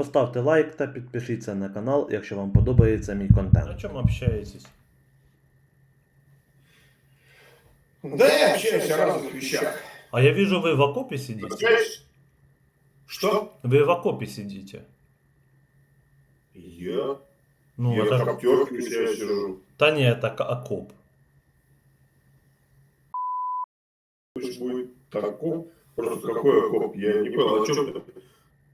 Поставте лайк та підпишіться на канал, якщо вам подобається мій контент. О чому общаєтесь? Да я общаюсь о разных вещах. А я вижу, вы в окопе сидите. Общаюсь? Что? Вы в окопе сидите. Я? Ну, я это... в коптерке у себя сижу. Та не, это к- окоп. Пусть будет такой. Просто какой окоп? Я не понял, о чем ты?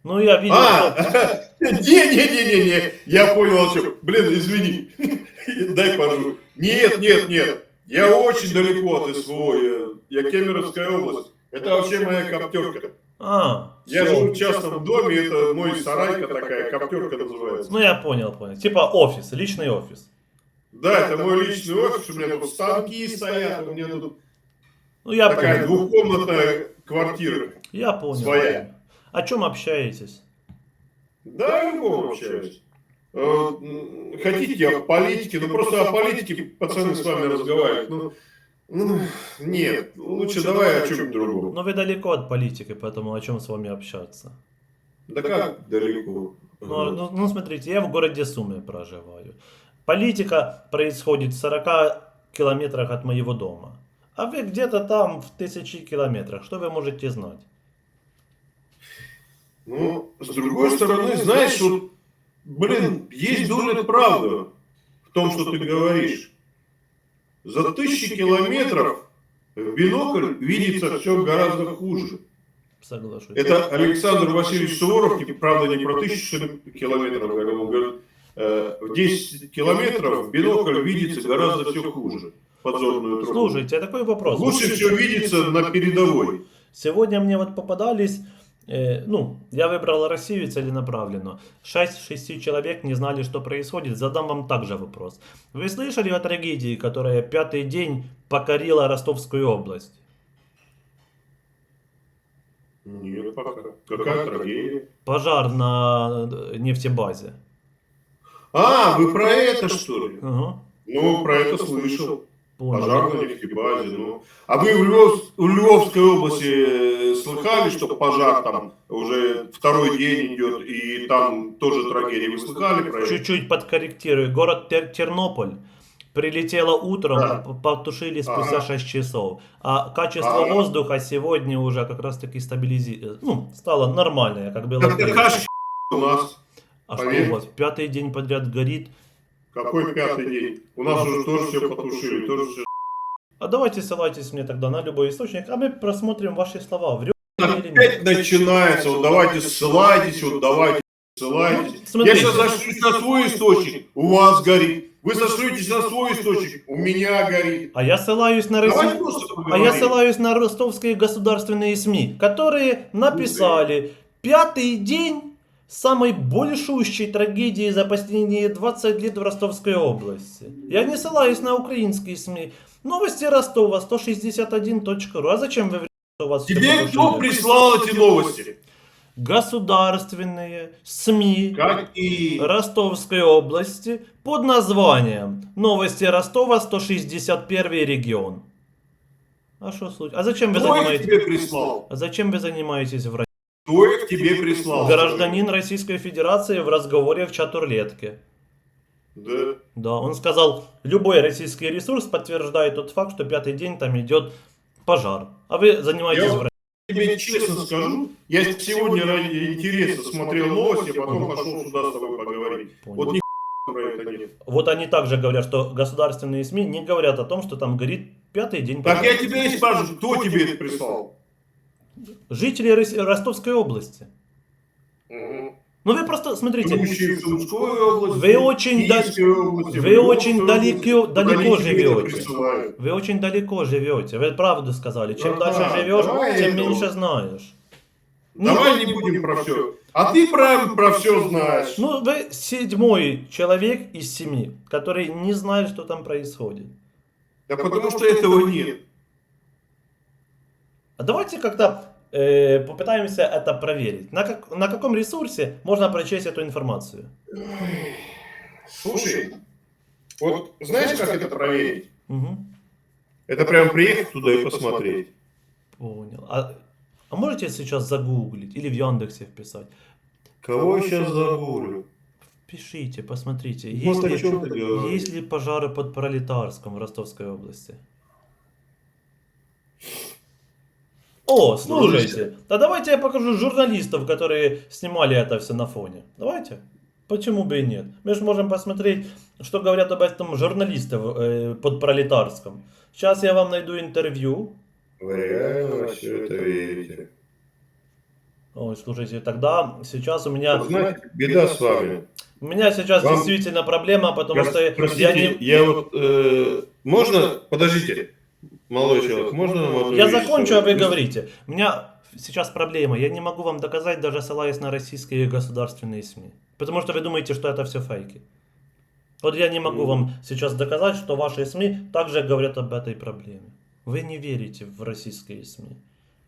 Ну, я видел, А! что- Не-не-не-не-не, я понял, о чем. Блин, извини. Дай пожу. Нет, нет, нет. Я очень далеко от СВО. Я, я Кемеровская область. Это вообще моя коптерка. А, Я всё. живу в частном доме, это мой сарайка такая, коптерка называется. Ну, я понял, понял. Типа офис, личный офис. Да, это мой личный офис, у меня тут станки стоят, у меня тут Ну, я такая понял. двухкомнатная квартира. Я понял. Своя. О чем общаетесь? Да, я любому общаюсь. Э, Хотите о политике, ну просто о политике пацаны с вами разговаривают. Ну, ну, нет, лучше давай о чем другом. Ну, вы далеко от политики, поэтому о чем с вами общаться? Да как далеко? Ну, ну, ну, смотрите, я в городе Сумы проживаю. Политика происходит в 40 километрах от моего дома. А вы где-то там в тысячи километрах. Что вы можете знать? Ну, с другой стороны, знаешь, вот, блин, есть доля правды в том, что ты говоришь. За тысячи километров в бинокль видится все гораздо хуже. Соглашусь. Это Александр Васильевич Суворов, не- правда, не про тысячу километров, говорил, он говорит, э, в 10 километров в бинокль видится гораздо все хуже. Подзорную трубу. Слушайте, а такой вопрос. Лучше все видится на передовой. Сегодня мне вот попадались, ну, я выбрал Россию целенаправленно. 6-6 человек не знали, что происходит. Задам вам также вопрос. Вы слышали о трагедии, которая пятый день покорила Ростовскую область? Нет, пока. Какая трагедия? Пожар на э, нефтебазе. А, вы про это что ли? Ага, Ну, про это слышал. Понял. Пожар на нефтебазе, ну. А вы в, Львов- в Львовской области э, слыхали, что пожар там уже второй день идет, и там тоже трагедия? Вы слыхали про это? Чуть-чуть подкорректирую. Город Тер- Тернополь прилетело утром, Да. потушили спустя Ага. 6 часов. А качество Ага. воздуха сегодня уже как раз таки стабилизировалось. Ну, стало нормальное, как было. Так у нас. А что поверь. у вас? Пятый день подряд горит. Какой пятый день? У нас уже тоже все потушили, тоже все. А давайте ссылайтесь мне тогда на любой источник, а мы просмотрим ваши слова. Врет? Опять начинается, вот давайте ссылайтесь, вот давайте ссылайтесь. Ну, смотрите. Я сейчас зашлюсь на свой источник, у вас горит. Вы сошлетесь на свой источник, у меня горит. А я ссылаюсь на Россию. А я ссылаюсь на ростовские государственные СМИ, которые написали пятый день самой большущей трагедии за последние 20 лет в Ростовской области. Я не ссылаюсь на украинские СМИ. Новости Ростова 161.ру. А зачем вы у вас Тебе кто прислал эти новости? Государственные СМИ Какие? Ростовской области под названием «Новости Ростова 161 регион». А что случилось? А зачем вы их занимаетесь? А зачем вы занимаетесь в? Кто их тебе прислал? Гражданин Российской Федерации в разговоре в чатурлетке. Да. Да, он сказал, любой российский ресурс подтверждает тот факт, что пятый день там идет пожар. А вы занимаетесь Я. Тебе честно скажу, я сегодня ради интереса смотрел новости, а потом пошел сюда с тобой поговорить. Понял. Вот ни про это нет. Вот они также говорят, что государственные СМИ не говорят о том, что там горит пятый день Так пожар. я тебя и спрашиваю, кто тебе это прислал? Жители Рос- Ростовской области. Ну вы просто смотрите, области, Вы очень да- области, вы очень далеко- области. далеко живете. вы очень далеко живете. Вы правду сказали. Чем Ага, дальше живешь, давай тем меньше знаешь. Давай не будем про все. А ты про, про все знаешь. Ну, вы седьмой человек из семи, который не знает, что там происходит. Да потому что этого нет. А давайте как-то э, попытаемся это проверить. На, как- на каком ресурсе можно прочесть эту информацию? Слушай, вот знаешь, как это проверить? Угу. Это прям приехать туда и посмотреть. Понял. А, а можете сейчас загуглить или в Яндексе вписать? Кого я сейчас загуглю? Пишите, посмотрите, есть ли, есть ли пожары под Пролетарском в Ростовской области. О, слушайте, да давайте я покажу журналистов, которые снимали это все на фоне. Давайте. Почему бы и нет? Мы же можем посмотреть, что говорят об этом журналисты э, под Пролетарском. Сейчас я вам найду интервью. Вы реально все это верите? Ой, слушайте, тогда сейчас у меня... Вот знаете, беда с вами. У меня сейчас Вам- действительно проблема, потому Прос- что я Простите, не... я вот... э, можно... Подождите. Молодой человек, можно одну Я закончу, а вы говорите. У меня сейчас проблема. Я не могу вам доказать, даже ссылаясь на российские государственные СМИ. Потому что вы думаете, что это все фейки. Вот я не могу Мгм. вам сейчас доказать, что ваши СМИ также говорят об этой проблеме. Вы не верите в российские СМИ.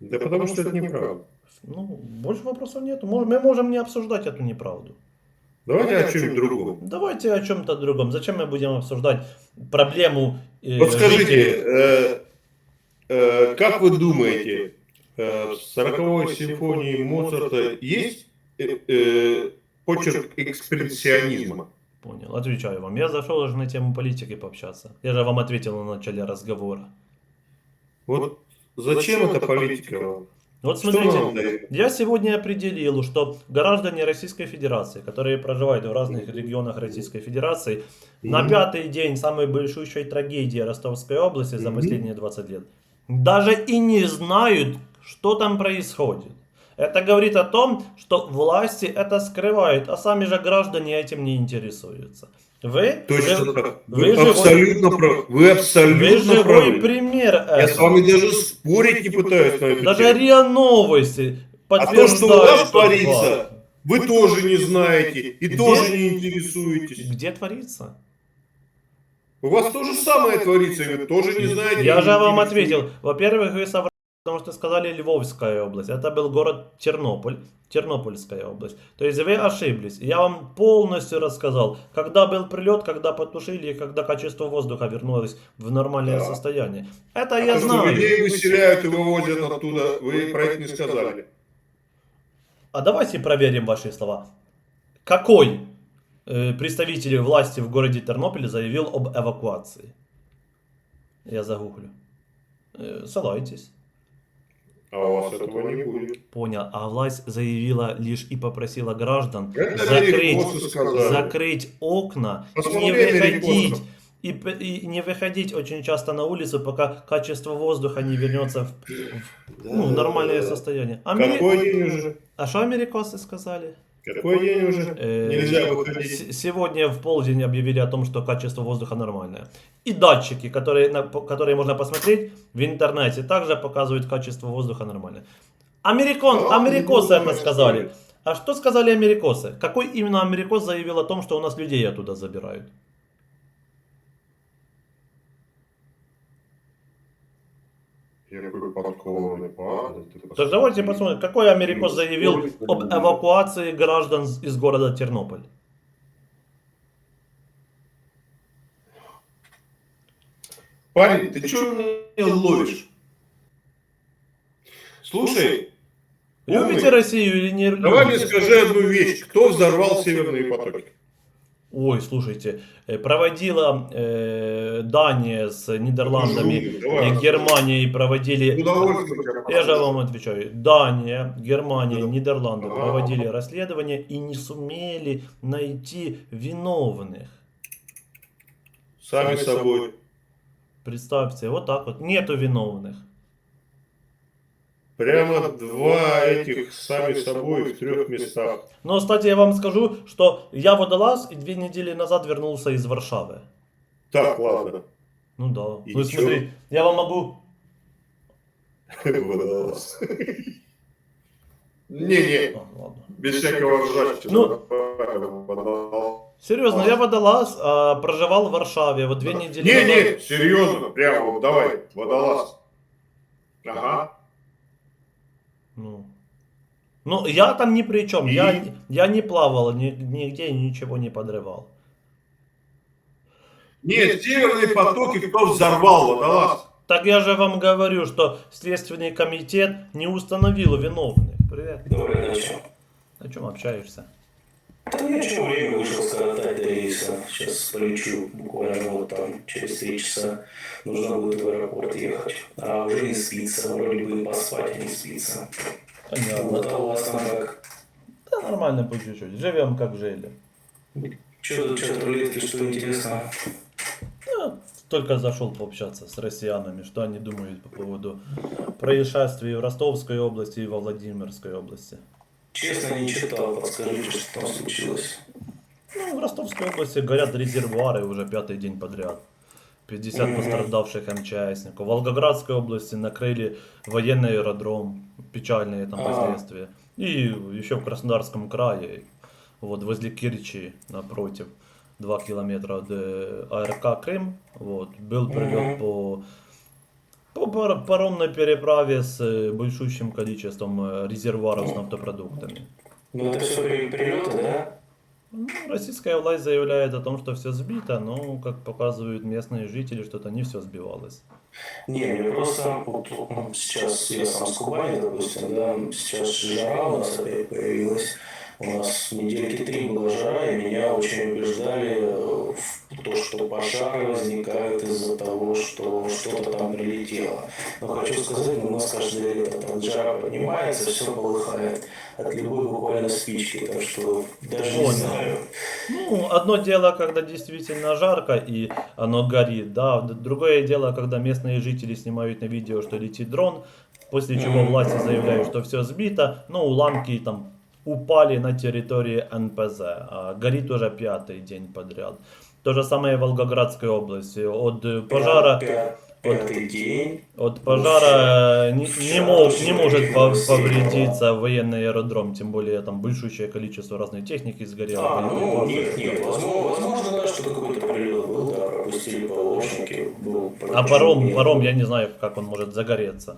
Да потому что это неправда. Ну, больше вопросов нет. Мы можем не обсуждать эту неправду. Давайте о чем другом. Давайте о чем-то другом. Зачем мы будем обсуждать проблему э, Вот скажите, э, как вы думаете, э, в 40 симфонии Моцарта есть э, э, почерк экспрессионизма? Понял, отвечаю вам. Я зашел уже на тему политики пообщаться. Я же вам ответил на начале разговора. Вот зачем эта политика вам? Вот смотрите, я сегодня определил, что граждане Российской Федерации, которые проживают в разных регионах Российской Федерации, на Мгм. пятый день самой большущей трагедии Ростовской области за Мгм. последние 20 лет, даже и не знают, что там происходит. Это говорит о том, что власти это скрывают, а сами же граждане этим не интересуются. Вы, Точно вы, так. вы Вы, живой- абсолютно правы. Вы вы абсолютно живой правы. пример Я с вами даже спорить не пытаюсь на эту Даже. РИА Новости А то, что у вас творится, факт. вы тоже не знаете и Где? тоже не интересуетесь. Где творится? У вас то же самое творится, и вы тоже не знаете. Я же вам ответил. Во-первых, вы соврали, потому что сказали Львовская область. Это был город Тернополь. Тернопольская область. То есть вы ошиблись. Я вам полностью рассказал, когда был прилет, когда потушили, и когда качество воздуха вернулось в нормальное Да. состояние. Это А я то, знаю. людей выселяют и вывозят оттуда, вы про это не сказали. А давайте проверим ваши слова. Какой представитель власти в городе Тернополе заявил об эвакуации? Я загуглю. Э, ссылайтесь. А у вас этого не будет. Понял. А власть заявила лишь и попросила граждан Это закрыть, закрыть окна, и Посмотри не выходить, и, и не выходить очень часто на улицу, пока качество воздуха не вернется в, в, ну, нормальное состояние. Амери- Какой? А что американцы сказали? Какой день уже? Э, Нельзя выходить. Сегодня в полдень объявили о том, что качество воздуха нормальное. И датчики, которые, которые можно посмотреть в интернете, также показывают качество воздуха нормальное. Америкон, америкосы это сказали. А что сказали америкосы? Какой именно америкос заявил о том, что у нас людей оттуда забирают? Так давайте посмотрим, какой америкос заявил об эвакуации граждан из города Тернополь? Парень, ты что меня ловишь? Слушай, Любите умный, Россию или не давай мне любите? скажи одну вещь. Кто взорвал северные потоки? Ой, слушайте, э, проводила э, Дания с Нидерландами Ну, давай. и Германией проводили... Тебя Я же вам отвечаю. Дания, Германия, Да. Нидерланды Ага. проводили расследование и не сумели найти виновных. Сами собой. Представьте, вот так вот, нету виновных. Прямо два этих сами собой в трех местах. Но, кстати, я вам скажу, что я водолаз и две недели назад вернулся из Варшавы. Так, ладно. Ну да. И чё? смотри, я вам могу... Водолаз. Не-не, А, без всякого ржачества. Ну. Водолаз. Серьезно, я водолаз, а, проживал в Варшаве, вот две недели назад. Не-не, серьезно, прямо давай, водолаз. Ага. Ну. Я там ни при чем. И? Я, я не плавал ни- нигде, ничего не подрывал. Нет, северные потоки кто взорвал, водолаз? Так я же вам говорю, что Следственный комитет не установил виновных. Привет. Доброй ночи. О чем общаешься? ничего, время вышел скоротать до рейса. Сейчас полечу буквально вот там через три часа. Нужно будет в аэропорт ехать. А уже не спится. Вроде бы и поспать, а не спится. Понятно. Вот а у вас там как? Да нормально по чуть-чуть. Живем как жили. Что тут, что рулетки, что интересно? Только зашел пообщаться с россиянами, что они думают по поводу происшествий в Ростовской области и во Владимирской области. Честно, не читал. Подскажите, что там случилось. Ну, в Ростовской области горят резервуары уже пятый день подряд. 50 Мгм. пострадавших МЧСников. В Волгоградской области накрыли военный аэродром, печальные там А. последствия. И еще в Краснодарском крае, вот возле Кирчи, напротив, 2 километра от э, АРК Крым, вот, был прилет по, по пар- паромной переправе с э, большущим количеством э, резервуаров с нафтопродуктами. Ну это все перелеты, да? Ну, российская власть заявляет о том, что все сбито, но, как показывают местные жители, что-то не все сбивалось. Не, мне просто вот, сейчас я сам с Кубани, допустим, да, сейчас жара у нас опять появилась. У нас недельки три была жара, и меня очень убеждали в то, что пожары возникают из-за того, что что-то там прилетело. Но хочу сказать, у нас каждое лето там жара поднимается, все полыхает от любой буквально спички, так что даже не знаю. Ну, одно дело, когда действительно жарко и оно горит, да. Другое дело, когда местные жители снимают на видео, что летит дрон, после чего власти заявляют, что все сбито, но уламки там упали на территории НПЗ, а горит уже пятый день подряд. То же самое в Волгоградской области. От э, пожара... День. От пожара не, не, мог- не может повредиться военный аэродром, тем более там большущее количество разной техники сгорело. А, ну нет, нет, далее. возможно, да, что какой-то прилет был, да, пропустили ПВОшники, был А паром, паром, я не знаю, как он может загореться.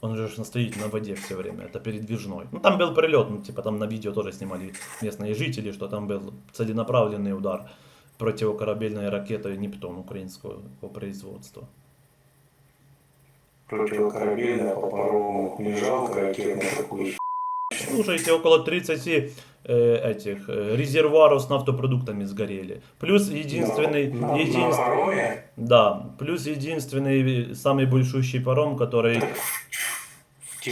Он же стоит на воде все время, это передвижной. Ну там был прилет, ну типа там на видео тоже снимали местные жители, что там был целенаправленный удар противокорабельной ракетой Нептун украинского производства. Противокорабельная по парому, не жалко ракет на такую Слушайте, около 30 э, этих э, резервуаров с нафтопродуктами сгорели. Плюс единственный, на, на, един- на пароме, да, плюс единственный самый большущий паром, который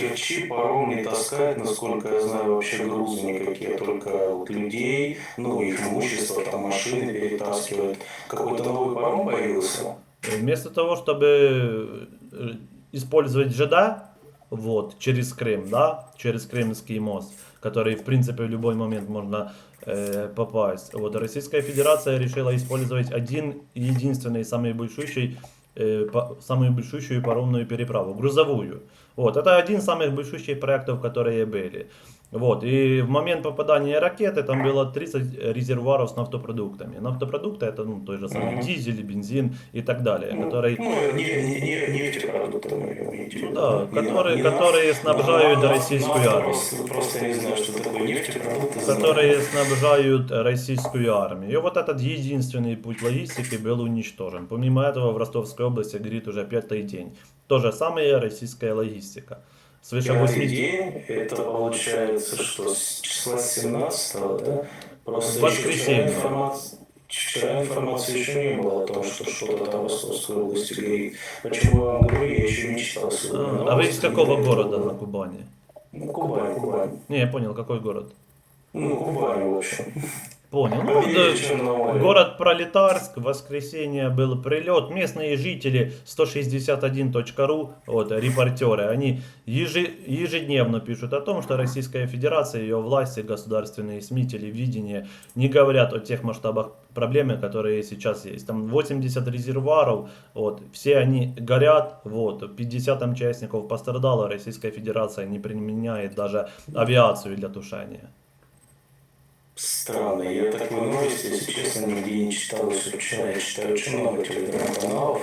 Керчи паром не таскает, насколько я знаю, вообще грузы никакие, только вот людей, ну, их имущество, там машины перетаскивают. Какой-то новый паром появился? вместо того, чтобы э, использовать ЖД, вот, через Крым, да, через Крымский мост, который, в принципе, в любой момент можно э, попасть. Вот Российская Федерация решила использовать один единственный, самый большущий, э, по- самую большущую паромную переправу, грузовую. Вот, это один из самых большущих проектов, которые были. Вот, и в момент попадания ракеты там было 30 резервуаров с нафтопродуктами. Нафтопродукты это ну, той же самый Мгм. дизель, бензин и так далее, Ну, который Ну, не, не, не, нефтепродукты, мы имеете в виду. Да, Не которые- не которые на- снабжают на- российскую на- армию. Просто, просто не знаю, что такое нефтепродукты. знаю. которые снабжают российскую армию. И вот этот единственный путь логистики был уничтожен. Помимо этого в Ростовской области горит уже пятый день. То же самое российская логистика. Свыше Пятый 80... день, это получается, что с числа 17 да? Просто Воскресенье. Вчера информации, вчера информации еще не было о том, что что-то там в области горит. Почему я вам говорю, я еще не читал сегодня. А, а вы из какого города на Кубани? Ну, Кубань, Кубань. Не, я понял, какой город. Ну, Кубань, в общем. Понял. Ну, да. Город Пролетарск, воскресенье был прилет. Местные жители 161.ru, вот, репортеры, они ежедневно пишут о том, что Российская Федерация, ее власти, государственные СМИ, телевидение не говорят о тех масштабах проблемы, которые сейчас есть. Там 80 резервуаров, вот, все они горят, вот, 50 участников пострадало, Российская Федерация не применяет даже авиацию для тушения. Странно, я такой новости, если честно, нигде не читал вчера. Я читаю очень много телеграм-каналов.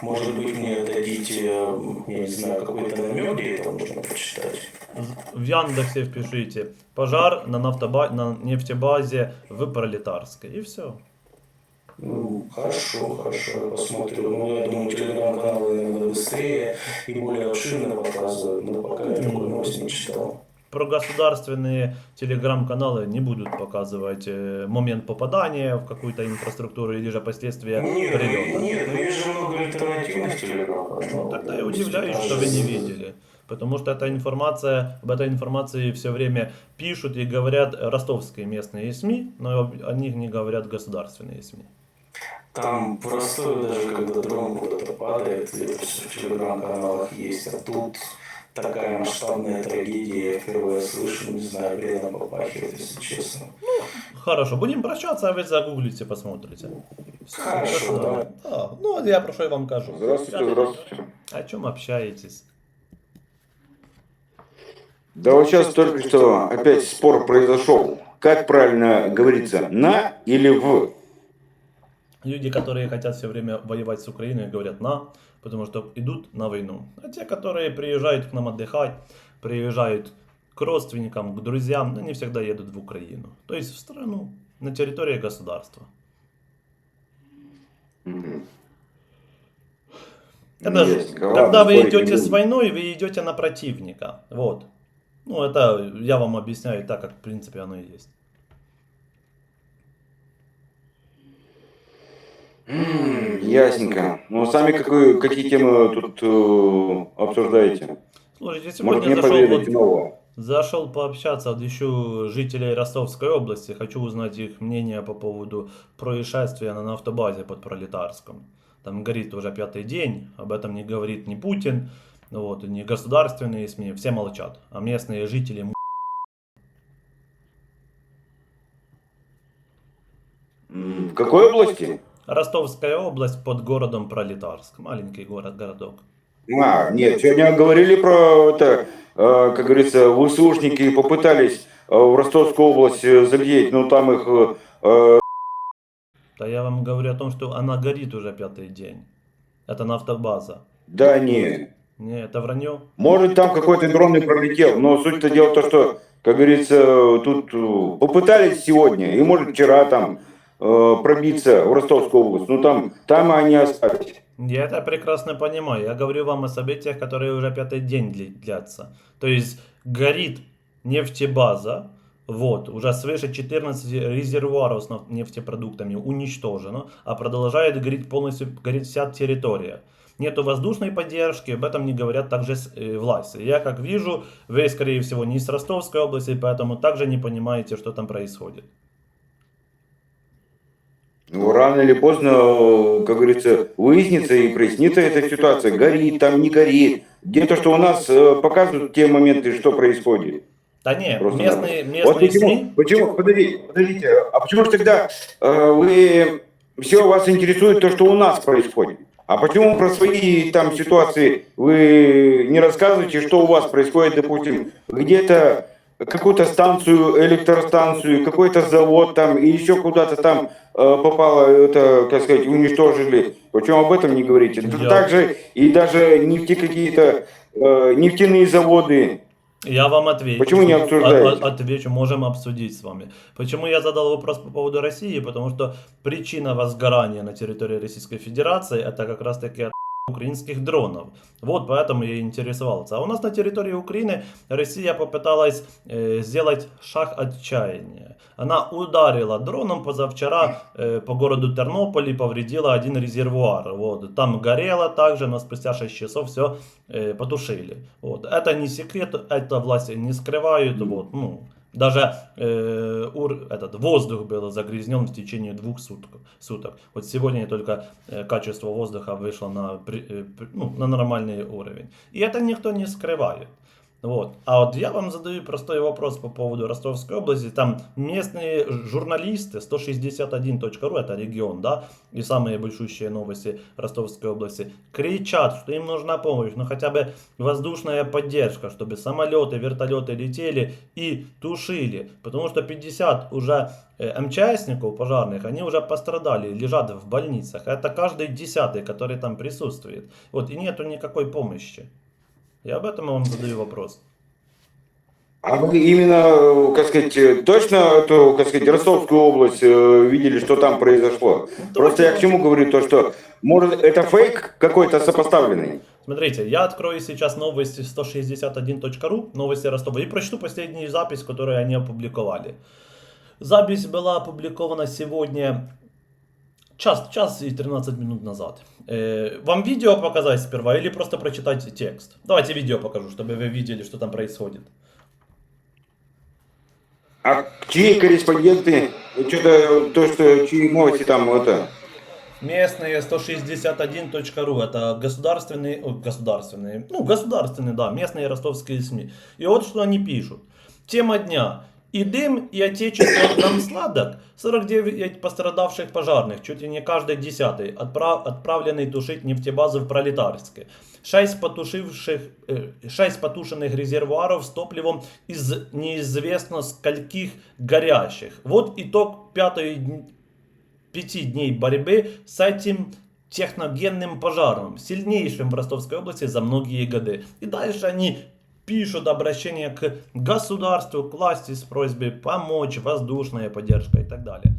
Может быть, мне дадите, я не знаю, какой-то намек, где это можно почитать? В Яндексе впишите пожар на, нафтоба... на нефтебазе в Пролетарской. И все. Ну, хорошо, хорошо, я посмотрю. Ну, я думаю, телеграм-каналы иногда быстрее и более обширно показывают, но пока я такой новость не читал. Про государственные телеграм-каналы не будут показывать э, момент попадания в какую-то инфраструктуру или же последствия Нет, прилета. нет, но есть же много альтернативных телеграм-каналов. Тогда я удивляюсь, что вы не видели. Потому что эта информация, об этой информации все время пишут и говорят ростовские местные СМИ, но о них не говорят государственные СМИ. Там простое, даже когда дрон куда-то падает, это всё в телеграм-каналах есть, а тут такая масштабная трагедия, я впервые слышу, не знаю, бредом попахивает, если честно. Хорошо, будем прощаться, а вы загуглите, посмотрите. Хорошо, давай. Да, ну, вот я про что я вам кажу. Здравствуйте, здравствуйте. О чем общаетесь? Да вот сейчас только что опять спор произошел. Как правильно говорится, на или в? Люди, которые хотят все время воевать с Украиной, говорят на, потому что идут на войну. А те, которые приезжают к нам отдыхать, приезжают к родственникам, к друзьям, они всегда едут в Украину. То есть в страну, на территории государства. Это же, когда вы идете с войной, вы идете на противника. Вот. Ну, это я вам объясняю так, как в принципе оно и есть. М, Ясненько. Ну, сами какую, какие темы тут э, обсуждаете? Слушайте, Может, сегодня мне зашел, поведаете вот, нового? зашел пообщаться, ищу жителей Ростовской области, хочу узнать их мнение по поводу происшествия на автобазе под Пролетарском. Там горит уже пятый день, об этом не говорит ни Путин, вот, ни государственные СМИ, все молчат. А местные жители В какой области? Ростовская область под городом Пролетарск, маленький город, городок. А, нет, сегодня говорили про это, э, как говорится, ВСУшники попытались э, в Ростовскую область э, залететь, но там их Да я вам говорю о том, что она горит уже пятый день. Это нафтобаза. да не. Не, это вранье. Может, там какой-то и пролетел, но суть-то дело в том, что, как говорится, тут попытались сегодня, и может вчера там пробиться в Ростовскую область, ну там, там они остались. Я это прекрасно понимаю. Я говорю вам о событиях, которые уже пятый день длятся. То есть горит нефтебаза, вот, уже свыше 14 резервуаров с нефтепродуктами уничтожено, а продолжает гореть полностью, гореть вся территория. Нету воздушной поддержки, об этом не говорят также э, власти. Я как вижу, вы, скорее всего, не из Ростовской области, поэтому также не понимаете, что там происходит. Ну, рано или поздно, как говорится, выяснится и прояснится эта ситуация, горит там, не горит. Где-то, что у нас э, показывают те моменты, что происходит. Да не, Просто местные, Вот местные почему, СМИ... почему, подождите, подождите, а почему же тогда э, вы, все вас интересует то, что у нас происходит? А почему про свои там ситуации вы не рассказываете, что у вас происходит, допустим, где-то какую-то станцию, электростанцию, какой-то завод там и еще куда-то там э, попало, это, как сказать, уничтожили. Почему об этом не говорите? Я- Также и даже нефти какие-то, э, нефтяные заводы. Я вам отвечу. Почему не обсуждаете? От- от- отвечу, можем обсудить с вами. Почему я задал вопрос по поводу России? Потому что причина возгорания на территории Российской Федерации это как раз таки от украинских дронов. Вот поэтому я и интересовался. А у нас на территории Украины Россия попыталась э, сделать шаг отчаяния. Она ударила дроном позавчера э, по городу Тернополь и повредила один резервуар. Вот. Там горело также, но спустя 6 часов все э, потушили. Вот. Это не секрет, это власти не скрывают. Вот. Ну, даже э, ур- этот воздух был загрязнен в течение двух суток. суток. Вот сегодня только э, качество воздуха вышло на, при- э, ну, на нормальный уровень. И это никто не скрывает. Вот. А вот я вам задаю простой вопрос по поводу Ростовской области. Там местные журналисты, 161.ru, это регион, да, и самые большущие новости Ростовской области, кричат, что им нужна помощь, ну хотя бы воздушная поддержка, чтобы самолеты, вертолеты летели и тушили. Потому что 50 уже э, МЧСников пожарных, они уже пострадали, лежат в больницах. Это каждый десятый, который там присутствует. Вот, и нету никакой помощи. Я об этом вам задаю вопрос. А вы именно, как сказать, точно эту, как сказать, Ростовскую область э, видели, что там произошло? Просто я к чему говорю, то что, может, это фейк какой-то сопоставленный? Смотрите, я открою сейчас новости 161.ru, новости Ростова, и прочту последнюю запись, которую они опубликовали. Запись была опубликована сегодня час, час и 13 минут назад. Э, вам видео показать сперва или просто прочитать текст? Давайте видео покажу, чтобы вы видели, что там происходит. А чьи корреспонденты, что-то, то, что чьи новости там, это, Местные 161.ru это государственные, о, государственные, ну государственные, да, местные ростовские СМИ. И вот что они пишут. Тема дня. И дым, и отечество нам сладок. 49 пострадавших пожарных, чуть ли не каждый десятый, отправ, отправленный тушить нефтебазы в Пролетарске. 6 потушивших, э, 6 потушенных резервуаров с топливом из неизвестно скольких горящих. Вот итог пятой пяти дней борьбы с этим техногенным пожаром, сильнейшим в Ростовской области за многие годы. И дальше они пишут обращение к государству, к власти с просьбой помочь, воздушная поддержка и так далее.